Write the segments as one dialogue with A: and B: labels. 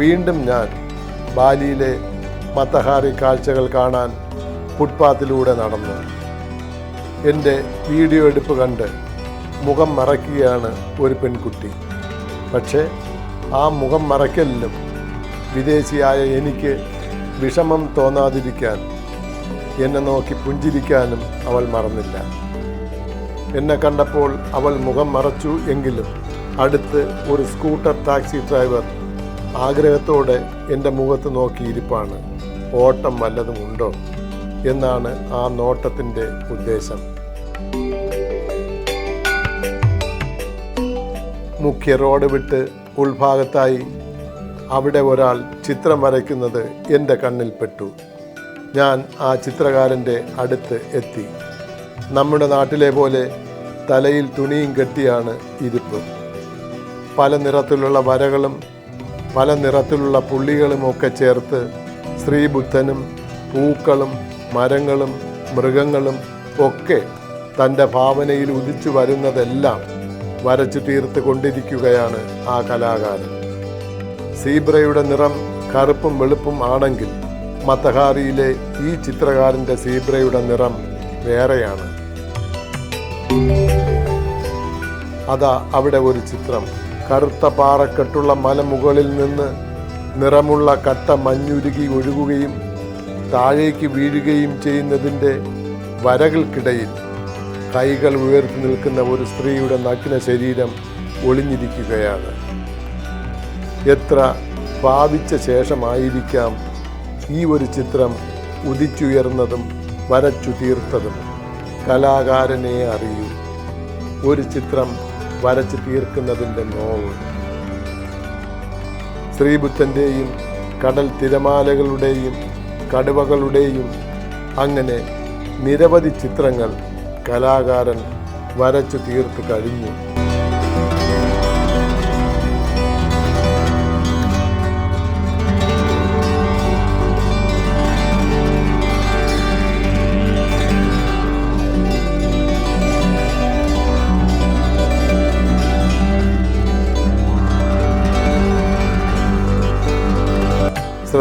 A: വീണ്ടും ഞാൻ ബാലിയിലെ മത്തഹാറി കാഴ്ചകൾ കാണാൻ ഫുട്പാത്തിലൂടെ നടന്നു. എന്റെ വീഡിയോ എടുപ്പ് കണ്ട് മുഖം മറയ്ക്കുകയാണ് ഒരു പെൺകുട്ടി. പക്ഷേ ആ മുഖം മറയ്ക്കലിലും വിദേശിയായ എനിക്ക് വിഷമം തോന്നാതിരിക്കാൻ എന്നെ നോക്കി പുഞ്ചിരിക്കാനും അവൾ മറന്നില്ല. എന്നെ കണ്ടപ്പോൾ അവൾ മുഖം മറച്ചു എങ്കിലും അടുത്ത് ഒരു സ്കൂട്ടർ ടാക്സി ഡ്രൈവർ ആഗ്രഹത്തോടെ എന്റെ മുഖത്ത് നോക്കിയിരിപ്പാണ് ഓട്ടം വല്ലതും ഉണ്ടോ? എന്നാണ് ആ നോട്ടത്തിന്റെ ഉദ്ദേശം. മുഖ്യ റോഡ് വിട്ട് ഉൾഭാഗത്തായി അവിടെ ഒരാൾ ചിത്രം വരയ്ക്കുന്നത് എന്റെ കണ്ണിൽപ്പെട്ടു ഞാൻ ആ ചിത്രകാരന്റെ അടുത്ത് എത്തി. നമ്മുടെ നാട്ടിലെ പോലെ തലയിൽ തുണിയും കെട്ടിയാണ് ഇരിപ്പ്. പല നിറത്തിലുള്ള വരകളും പല നിറത്തിലുള്ള പുള്ളികളും ഒക്കെ ചേർത്ത് ശ്രീബുദ്ധനും പൂക്കളും മരങ്ങളും മൃഗങ്ങളും ഒക്കെ തന്റെ ഭാവനയിൽ ഉദിച്ചു വരുന്നതെല്ലാം വരച്ചു തീർത്ത് കൊണ്ടിരിക്കുകയാണ് ആ കലാകാരൻ. സീബ്രയുടെ നിറം കറുപ്പും വെളുപ്പും ആണെങ്കിൽ മത്തഹാറിയിലെ ഈ ചിത്രകാരന്റെ സീബ്രയുടെ നിറം വേറെയാണ്. അതാ അവിടെ ഒരു ചിത്രം. കറുത്ത പാറക്കെട്ടുള്ള മലമുകളിൽ നിന്ന് നിറമുള്ള കട്ട മഞ്ഞുരുകി ഒഴുകുകയും താഴേക്ക് വീഴുകയും ചെയ്യുന്നതിന്റെ വരകൾക്കിടയിൽ കൈകൾ ഉയർത്തി നിൽക്കുന്ന ഒരു സ്ത്രീയുടെ നഗ്ന ശരീരം ഒളിഞ്ഞിരിക്കുകയാണ്. എത്ര ഭാവിച്ച ശേഷമായിരിക്കാം ഈ ഒരു ചിത്രം ഉദിച്ചുയർന്നതും വരച്ചു തീർത്തതും കലാകാരനെ അറിയൂ. ഒരു ചിത്രം വരച്ചു തീർക്കുന്നതിന്റെ നോവ്. ശ്രീബുദ്ധന്റെയും കടൽ തിരമാലകളുടെയും കടുവകളുടെയും അങ്ങനെ നിരവധി ചിത്രങ്ങൾ കലാകാരൻ വരച്ചു തീർത്തു കഴിഞ്ഞു.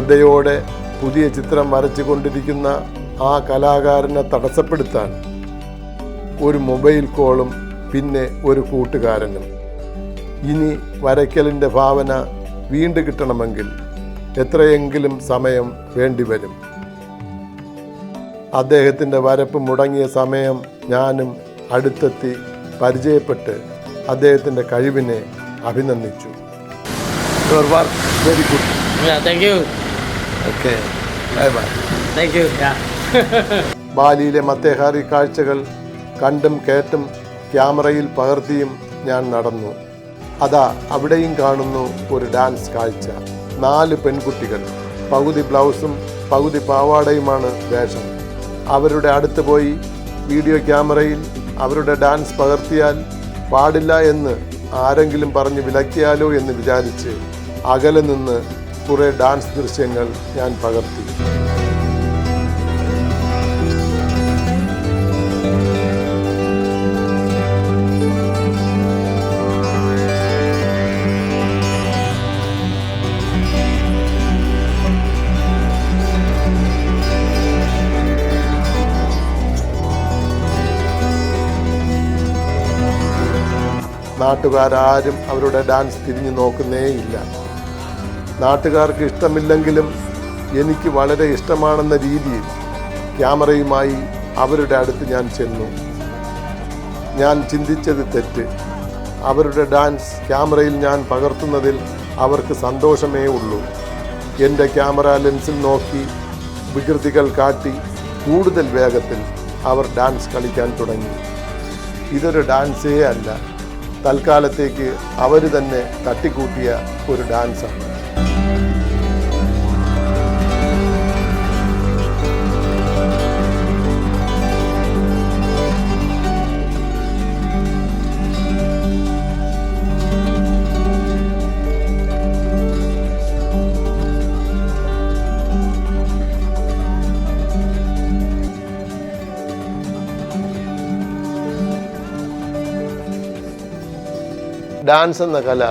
A: ശ്രദ്ധയോടെ പുതിയ ചിത്രം വരച്ചു കൊണ്ടിരിക്കുന്ന ആ കലാകാരനെ തടസ്സപ്പെടുത്താൻ ഒരു മൊബൈൽ കോളും പിന്നെ ഒരു കൂട്ടുകാരനും. ഇനി വരയ്ക്കലിന്റെ ഭാവന വീണ്ടു കിട്ടണമെങ്കിൽ എത്രയെങ്കിലും സമയം വേണ്ടിവരും അദ്ദേഹത്തിന്റെ വരപ്പ് മുടങ്ങിയ സമയം ഞാനും അടുത്തെത്തി പരിചയപ്പെട്ട് അദ്ദേഹത്തിന്റെ കഴിവിനെ അഭിനന്ദിച്ചു. Very good
B: thank you.
A: Okay bye bye
B: thank you.
A: ബാലിയിലെ മത്തേഹാറി കാഴ്ചകൾ കണ്ടും കേട്ടും ക്യാമറയിൽ പകർത്തിയും ഞാൻ നടന്നു. അതാ അവിടെയും കാണുന്നു ഒരു ഡാൻസ് കാഴ്ച. നാല് പെൺകുട്ടികൾ. പകുതി ബ്ലൗസും പകുതി പാവാടയുമാണ് വേഷം. അവരുടെ അടുത്ത് പോയി വീഡിയോ ക്യാമറയിൽ അവരുടെ ഡാൻസ് പകർത്തിയാൽ പാടില്ല എന്ന് ആരെങ്കിലും പറഞ്ഞ് വിലക്കിയാലോ എന്ന് വിചാരിച്ച് അകലെ നിന്ന് കുറേ ഡാൻസ് ദൃശ്യങ്ങൾ ഞാൻ പകർത്തി. നാട്ടുകാരാരും അവരുടെ ഡാൻസ് തിരിഞ്ഞു നോക്കുന്നേയില്ല. നാട്ടുകാർക്ക് ഇഷ്ടമില്ലെങ്കിലും എനിക്ക് വളരെ ഇഷ്ടമാണെന്ന രീതിയിൽ ക്യാമറയുമായി അവരുടെ അടുത്ത് ഞാൻ ചെന്നു. ഞാൻ ചിന്തിച്ചത് തെറ്റ്. അവരുടെ ഡാൻസ് ക്യാമറയിൽ ഞാൻ പകർത്തുന്നതിൽ അവർക്ക് സന്തോഷമേ ഉള്ളൂ. എന്റെ ക്യാമറ ലെൻസിൽ നോക്കി വികൃതികൾ കാട്ടി കൂടുതൽ വേഗത്തിൽ അവർ ഡാൻസ് കളിക്കാൻ തുടങ്ങി. ഇതൊരു ഡാൻസേ അല്ല. തൽക്കാലത്തേക്ക് അവർ തന്നെ തട്ടിക്കൂട്ടിയ ഒരു ഡാൻസാണ്. ഡാൻസ് എന്ന കല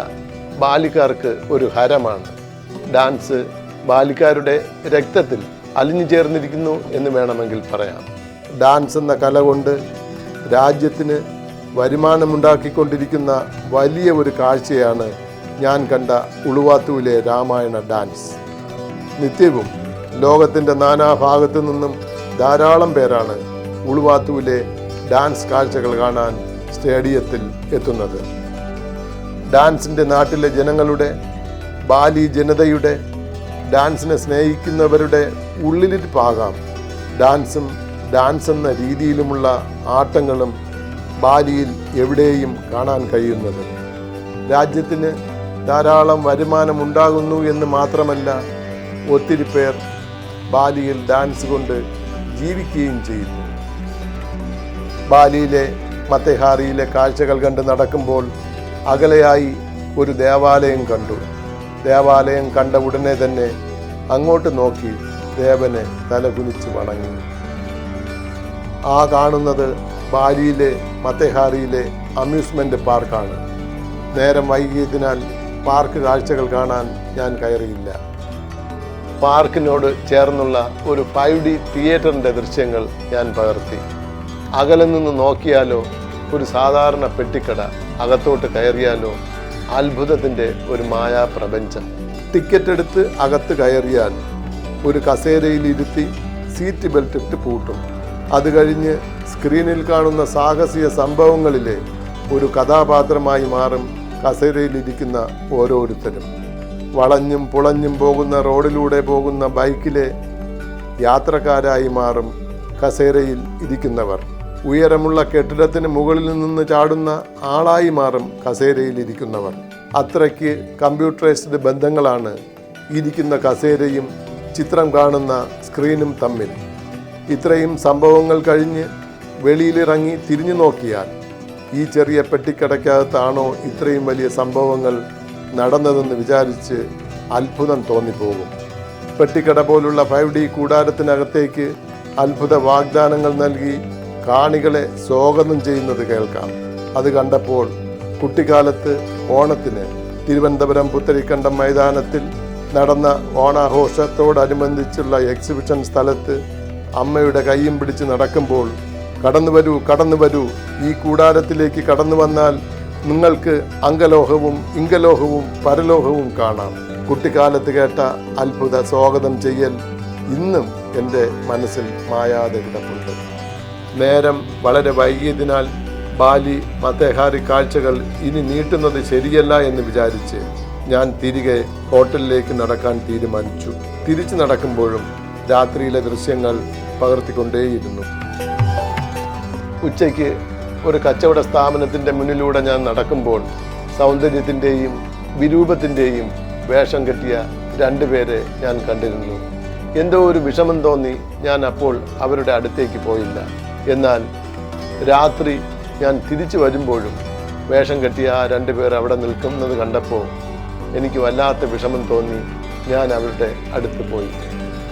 A: ബാലിക്കാർക്ക് ഒരു ഹരമാണ്. ഡാൻസ് ബാലിക്കാരുടെ രക്തത്തിൽ അലിഞ്ഞു ചേർന്നിരിക്കുന്നു എന്ന് വേണമെങ്കിൽ പറയാം. ഡാൻസ് എന്ന കല കൊണ്ട് രാജ്യത്തിന് വരുമാനമുണ്ടാക്കിക്കൊണ്ടിരിക്കുന്ന വലിയ ഒരു കാഴ്ചയാണ് ഞാൻ കണ്ട ഉളുവാത്തുവിലെ രാമായണ ഡാൻസ്. നിത്യവും ലോകത്തിന്റെ നാനാഭാഗത്തു നിന്നും ധാരാളം പേരാണ് ഉളുവാത്തുവിലെ ഡാൻസ് കാഴ്ചകൾ കാണാൻ സ്റ്റേഡിയത്തിൽ എത്തുന്നത്. ഡാൻസിന്റെ നാട്ടിലെ ജനങ്ങളുടെ ബാലി ജനതയുടെ ഡാൻസിനെ സ്നേഹിക്കുന്നവരുടെ ഉള്ളിലിരിപ്പാകാം. ഡാൻസും ഡാൻസ് എന്ന രീതിയിലുമുള്ള ആട്ടങ്ങളും ബാലിയിൽ എവിടെയും കാണാൻ കഴിയുന്നത്. രാജ്യത്തിന് ധാരാളം വരുമാനം ഉണ്ടാകുന്നു എന്ന് മാത്രമല്ല ഒത്തിരി പേർ ബാലിയിൽ ഡാൻസ് കൊണ്ട് ജീവിക്കുകയും ചെയ്യുന്നു ബാലിയിലെ മത്തേഹാറിയിലെ കാഴ്ചകൾ കണ്ട് നടക്കുമ്പോൾ അകലെയായി ഒരു ദേവാലയം കണ്ടു. ദേവാലയം കണ്ട ഉടനെ തന്നെ അങ്ങോട്ട് നോക്കി ദേവനെ തലകുനിച്ച് വണങ്ങി. ആ കാണുന്നത് ബാലിയിലെ മത്തേഹാറിയിലെ അമ്യൂസ്മെന്റ് പാർക്കാണ്. നേരം വൈകിയതിനാൽ പാർക്ക് കാഴ്ചകൾ കാണാൻ ഞാൻ കയറിയില്ല. പാർക്കിനോട് ചേർന്നുള്ള ഒരു ഫൈവ് ഡി തിയേറ്ററിന്റെ ദൃശ്യങ്ങൾ ഞാൻ പകർത്തി. അകലെ നിന്ന് നോക്കിയാലോ ഒരു സാധാരണ പെട്ടിക്കട അകത്തോട്ട് കയറിയാലോ അത്ഭുതത്തിന്റെ ഒരു മായാ പ്രപഞ്ചം ടിക്കറ്റ് എടുത്ത് അകത്ത് കയറിയാൽ ഒരു കസേരയിൽ ഇരുത്തി സീറ്റ് ബെൽറ്റ് ഇട്ട് പൂട്ടും. അത് കഴിഞ്ഞ് സ്ക്രീനിൽ കാണുന്ന സാഹസിക സംഭവങ്ങളിലെ ഒരു കഥാപാത്രമായി മാറും കസേരയിലിരിക്കുന്ന ഓരോരുത്തരും. വളഞ്ഞും പുളഞ്ഞും പോകുന്ന റോഡിലൂടെ പോകുന്ന ബൈക്കിലെ യാത്രക്കാരായി മാറും കസേരയിൽ ഇരിക്കുന്നവർ. ഉയരമുള്ള കെട്ടിടത്തിന് മുകളിൽ നിന്ന് ചാടുന്ന ആളായി മാറും കസേരയിൽ ഇരിക്കുന്നവർ അത്രയ്ക്ക് കമ്പ്യൂട്ടറൈസ്ഡ് ബന്ധങ്ങളാണ് ഇരിക്കുന്ന കസേരയും ചിത്രം കാണുന്ന സ്ക്രീനും തമ്മിൽ. ഇത്രയും സംഭവങ്ങൾ കഴിഞ്ഞ് വെളിയിലിറങ്ങി തിരിഞ്ഞു നോക്കിയാൽ ഈ ചെറിയ പെട്ടിക്കടയ്ക്കകത്താണോ ഇത്രയും വലിയ സംഭവങ്ങൾ നടന്നതെന്ന് വിചാരിച്ച് അത്ഭുതം തോന്നിപ്പോകും. പെട്ടിക്കട പോലുള്ള ഫൈവ് ഡി കൂടാരത്തിനകത്തേക്ക് അത്ഭുത വാഗ്ദാനങ്ങൾ നൽകി കാണികളെ സ്വാഗതം ചെയ്യുന്നത് കേൾക്കാം. അത് കണ്ടപ്പോൾ കുട്ടിക്കാലത്ത് ഓണത്തിന് തിരുവനന്തപുരം പുത്തരിക്കണ്ടം മൈതാനത്തിൽ നടന്ന ഓണാഘോഷത്തോടനുബന്ധിച്ചുള്ള എക്സിബിഷൻ സ്ഥലത്ത് അമ്മയുടെ കൈയും പിടിച്ച് നടക്കുമ്പോൾ കടന്നു വരൂ കടന്നു വരൂ ഈ കൂടാരത്തിലേക്ക് കടന്നു വന്നാൽ നിങ്ങൾക്ക് അങ്കലോഹവും ഇംഗലോഹവും പരലോഹവും കാണാം. കുട്ടിക്കാലത്ത് കേട്ട അത്ഭുത സ്വാഗതം ചെയ്യൽ ഇന്നും എന്റെ മനസ്സിൽ മായാതെ കിടപ്പുണ്ട്. നേരം വളരെ വൈകിയതിനാൽ ബാലി മത്തേഹാരി കാഴ്ചകൾ ഇനി നീട്ടുന്നത് ശരിയല്ല എന്ന് വിചാരിച്ച് ഞാൻ തിരികെ ഹോട്ടലിലേക്ക് നടക്കാൻ തീരുമാനിച്ചു. തിരിച്ചു നടക്കുമ്പോഴും രാത്രിയിലെ ദൃശ്യങ്ങൾ പകർത്തിക്കൊണ്ടേയിരുന്നു. ഉച്ചയ്ക്ക് ഒരു കച്ചവട സ്ഥാപനത്തിന്റെ മുന്നിലൂടെ ഞാൻ നടക്കുമ്പോൾ സൗന്ദര്യത്തിന്റെയും വിരൂപത്തിന്റെയും വേഷം കെട്ടിയ രണ്ടുപേരെ ഞാൻ കണ്ടിരുന്നു. എന്തോ ഒരു വിഷമം തോന്നി ഞാൻ അപ്പോൾ അവരുടെ അടുത്തേക്ക് പോയില്ല. എന്നാൽ രാത്രി ഞാൻ തിരിച്ചു വരുമ്പോഴും വേഷം കെട്ടിയ ആ രണ്ടുപേർ അവിടെ നിൽക്കുന്നത് കണ്ടപ്പോൾ എനിക്ക് വല്ലാത്ത വിഷമം തോന്നി. ഞാൻ അവരുടെ അടുത്ത് പോയി.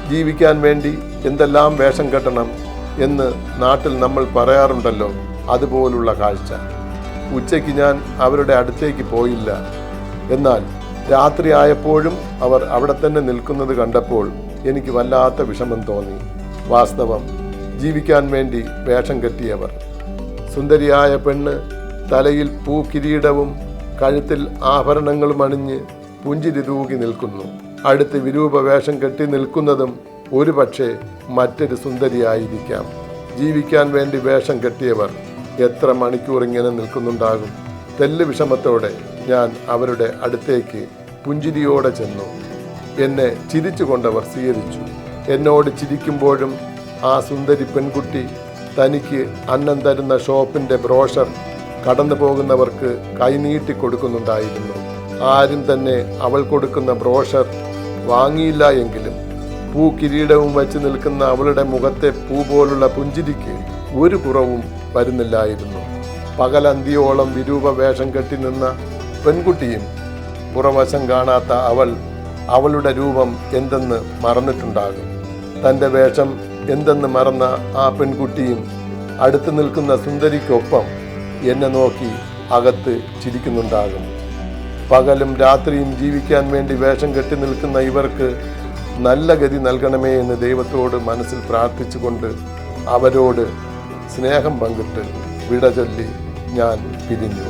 A: ജീവിക്കാൻ വേണ്ടി എന്തെല്ലാം വേഷം കെട്ടണം എന്ന് നാട്ടിൽ നമ്മൾ പറയാറുണ്ടല്ലോ. അതുപോലുള്ള കാഴ്ച. ഉച്ചയ്ക്ക് ഞാൻ അവരുടെ അടുത്തേക്ക് പോയില്ല. എന്നാൽ രാത്രി ആയപ്പോഴും അവർ അവിടെ തന്നെ നിൽക്കുന്നത് കണ്ടപ്പോൾ എനിക്ക് വല്ലാത്ത വിഷമം തോന്നി. വാസ്തവം ജീവിക്കാൻ വേണ്ടി വേഷം കെട്ടിയവർ. സുന്ദരിയായ പെണ്ണ് തലയിൽ പൂക്കിരീടവും കഴുത്തിൽ ആഭരണങ്ങളും അണിഞ്ഞ് പുഞ്ചിരി തൂകി നിൽക്കുന്നു. അടുത്ത് വിരൂപ വേഷം കെട്ടി നിൽക്കുന്നതും ഒരുപക്ഷെ മറ്റൊരു സുന്ദരിയായിരിക്കാം. ജീവിക്കാൻ വേണ്ടി വേഷം കെട്ടിയവർ എത്ര മണിക്കൂർ ഇങ്ങനെ നിൽക്കുന്നുണ്ടാകും? തെല്ല് വിഷമത്തോടെ ഞാൻ അവരുടെ അടുത്തേക്ക് പുഞ്ചിരിയോടെ ചെന്നു. എന്നെ ചിരിച്ചുകൊണ്ടവർ സ്വീകരിച്ചു. എന്നോട് ചിരിക്കുമ്പോഴും ആ സുന്ദരി പെൺകുട്ടി തനിക്ക് അന്നം തരുന്ന ഷോപ്പിന്റെ ബ്രോഷർ കടന്നു പോകുന്നവർക്ക് കൈനീട്ടി കൊടുക്കുന്നുണ്ടായിരുന്നു. ആരും തന്നെ അവൾ കൊടുക്കുന്ന ബ്രോഷർ വാങ്ങിയില്ല എങ്കിലും പൂ കിരീടവും വച്ച് നിൽക്കുന്ന അവളുടെ മുഖത്തെ പൂ പോലുള്ള പുഞ്ചിരിക്ക് ഒരു കുറവും വരുന്നില്ലായിരുന്നു. പകലന്തിയോളം വിരൂപ വേഷം കെട്ടി നിന്ന പെൺകുട്ടിയും പുറവശം കാണാത്ത അവൾ അവളുടെ രൂപം എന്തെന്ന് മറന്നിട്ടുണ്ടാകും. തന്റെ വേഷം എന്തെന്ന് മറന്ന ആ പെൺകുട്ടിയും അടുത്ത് നിൽക്കുന്ന സുന്ദരിക്കൊപ്പം എന്നെ നോക്കി അകത്ത് ചിരിക്കുന്നുണ്ടാകും. പകലും രാത്രിയും ജീവിക്കാൻ വേണ്ടി വേഷം കെട്ടി നിൽക്കുന്ന ഇവർക്ക് നല്ല ഗതി നൽകണമേ എന്ന് ദൈവത്തോട് മനസ്സിൽ പ്രാർത്ഥിച്ചുകൊണ്ട് അവരോട് സ്നേഹം പങ്കിട്ട് വിട ചൊല്ലി ഞാൻ പിരിഞ്ഞു.